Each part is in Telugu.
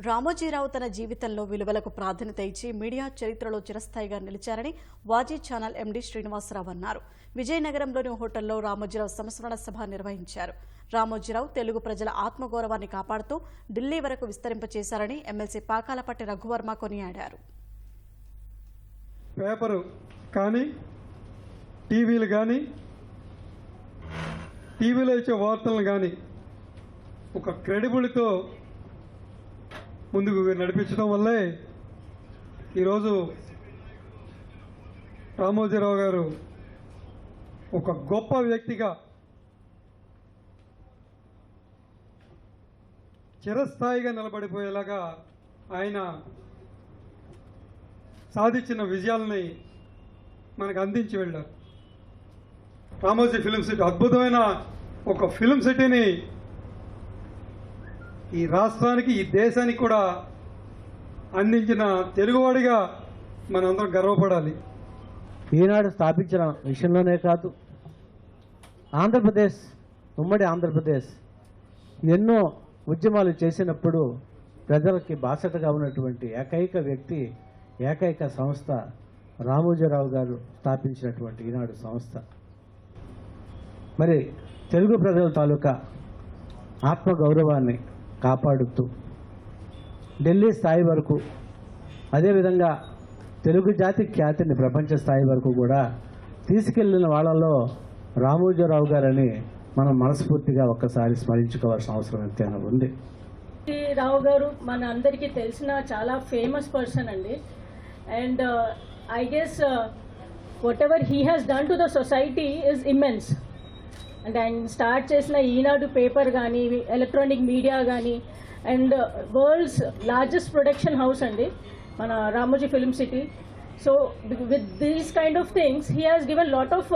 రామోజీరావు తన జీవితంలో విలువలకు ప్రాధాన్యత ఇచ్చి మీడియా చరిత్రలో చిరస్థాయిగా నిలిచారని వాజీ ఛానల్ ఎండీ శ్రీనివాసరావు అన్నారు. విజయనగరంలోని హోటల్లో రామోజీరావు సంస్మరణ సభ నిర్వహించారు. రామోజీరావు తెలుగు ప్రజల ఆత్మగౌరవాన్ని కాపాడుతూ ఢిల్లీ వరకు విస్తరింపచేశారని ఎమ్మెల్సీ పాకాలపట్టి రఘువర్మ కొనియాడారు. పేపరు కానీ టీవీలు కానీ టీవీలో ఇచ్చే వార్తలను కానీ ఒక క్రెడిబుల్తో ముందుకు నడిపించడం వల్లే ఈరోజు రామోజీరావు గారు ఒక గొప్ప వ్యక్తిగా చిరస్థాయిగా నిలబడిపోయేలాగా ఆయన సాధించిన విజయాలని మనకు అందించి వెళ్ళారు. రామోజీ ఫిలిం సిటీ అద్భుతమైన ఒక ఫిలిం సిటీని ఈ రాష్ట్రానికి ఈ దేశానికి కూడా అందించిన తెలుగువాడిగా మనందరం గర్వపడాలి. ఈనాడు స్థాపించిన విషయంలోనే కాదు ఆంధ్రప్రదేశ్ ఉమ్మడి ఆంధ్రప్రదేశ్ ఎన్నో ఉద్యమాలు చేసినప్పుడు ప్రజలకి బాసటగా ఉన్నటువంటి ఏకైక వ్యక్తి ఏకైక సంస్థ రామోజీరావు గారు స్థాపించినటువంటి ఈనాడు సంస్థ. మరి తెలుగు ప్రజల తాలూకా ఆత్మగౌరవాన్ని కాపాడుతూ. ఢిల్లీ స్థాయి వరకు అదేవిధంగా తెలుగు జాతి ఖ్యాతిని ప్రపంచ స్థాయి వరకు కూడా తీసుకెళ్ళిన వాళ్ళలో రామోజీరావు గారని మనం మనస్ఫూర్తిగా ఒక్కసారి స్మరించుకోవాల్సిన అవసరం ఎంతైనా ఉంది. రావు గారు మన అందరికీ తెలిసిన చాలా ఫేమస్ పర్సన్ అండి. And I guess whatever he has done to the society is immense and ఆయన స్టార్ట్ చేసిన ఈనాడు పేపర్ కానీ ఎలక్ట్రానిక్ మీడియా కానీ and world's largest production house అండి మన Ramoji film city so with these kind of things he has given lot of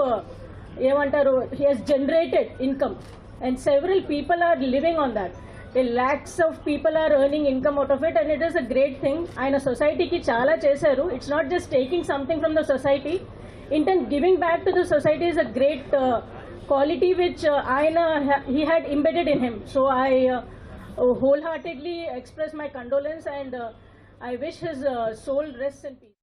ఏమంటారు he has generated income and several people are living on that lakhs of people are earning income out of it and it is a great thing ఆయన సొసైటీకి చాలా చేశారు. It's not just taking something from the society in turn giving back to the society is a great quality which uh, ha- he had embedded in him. So I uh, wholeheartedly express my condolence and uh, I wish his uh, soul rests in peace.